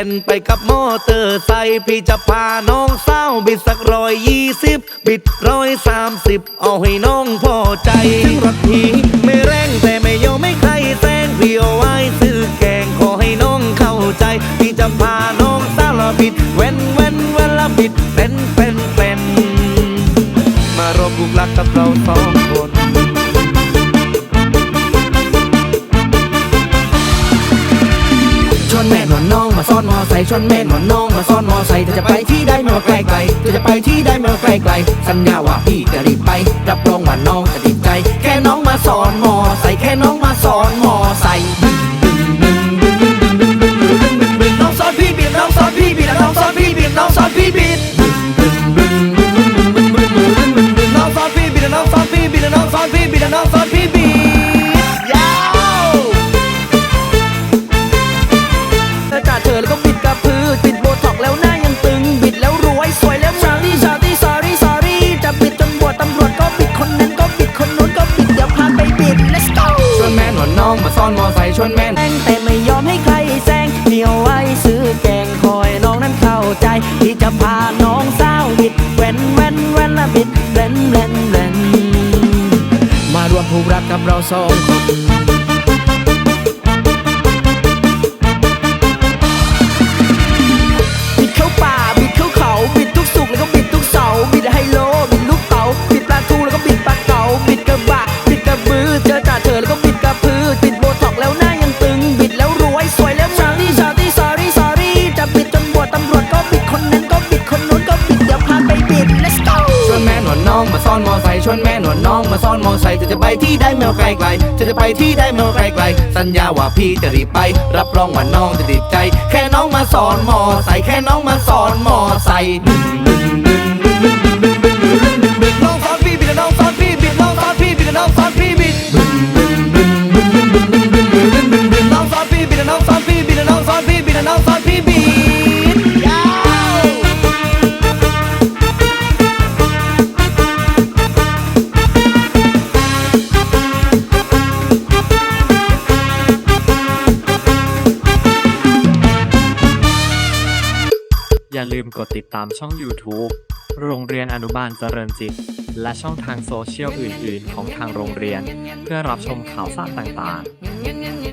เป็นไปกับมอเตอร์ไซค์พี่จะพาน้องสาวบิดสักร้อยยี่สิบบิดร้อยสามสิบเอาให้น้องพอใจถึงรถพี่ไม่แรงแต่ไม่ยอมไม่ใครแซงพี่เอาไว้ซื้อแกงขอให้น้องเข้าใจ พี่จะพาน้องสาวละบิดเว้นเว้นเว้นละบิดเป็นเป็นเป็นมารบบุกลักกับเราสองคน ซ้อนมอไซค์ชวนแม่นอนน้องมาซ้อนมอไซค์เธอจะไปที่ได้ไม่ว่าไกลไกลเธอจะไปที่ได้ไม่ว่าไกลไกลสัญญาว่าพี่จะรีบไปรับรองว่าน้องจะติดใจ แค่น้องมาสอนมอ น้องสาวบิดแว่นแว่นแว่นละบิดเล่นเล่นเล่นมารวมผู้รักกับเราสองคน ชวนแม่หนวนน้องมาซ่อนมอไซค์เธอจะไปที่ได้ไม่ว่าไกลไกลจะจะไปที่ได้ไม่ว่าไกลไกลสัญญาว่าพี่จะรีบไป รับรองว่าน้องจะติดใจ แค่น้องมาสอนมอไซค์แค่น้องมาสอนมอไซค์ อย่าลืมกดติดตามช่อง YouTube โรงเรียนอนุบาลเจริญจิต และช่องทางโซเชียลอื่น ๆ ของทางโรงเรียน เพื่อรับชมข่าวสารต่าง ๆ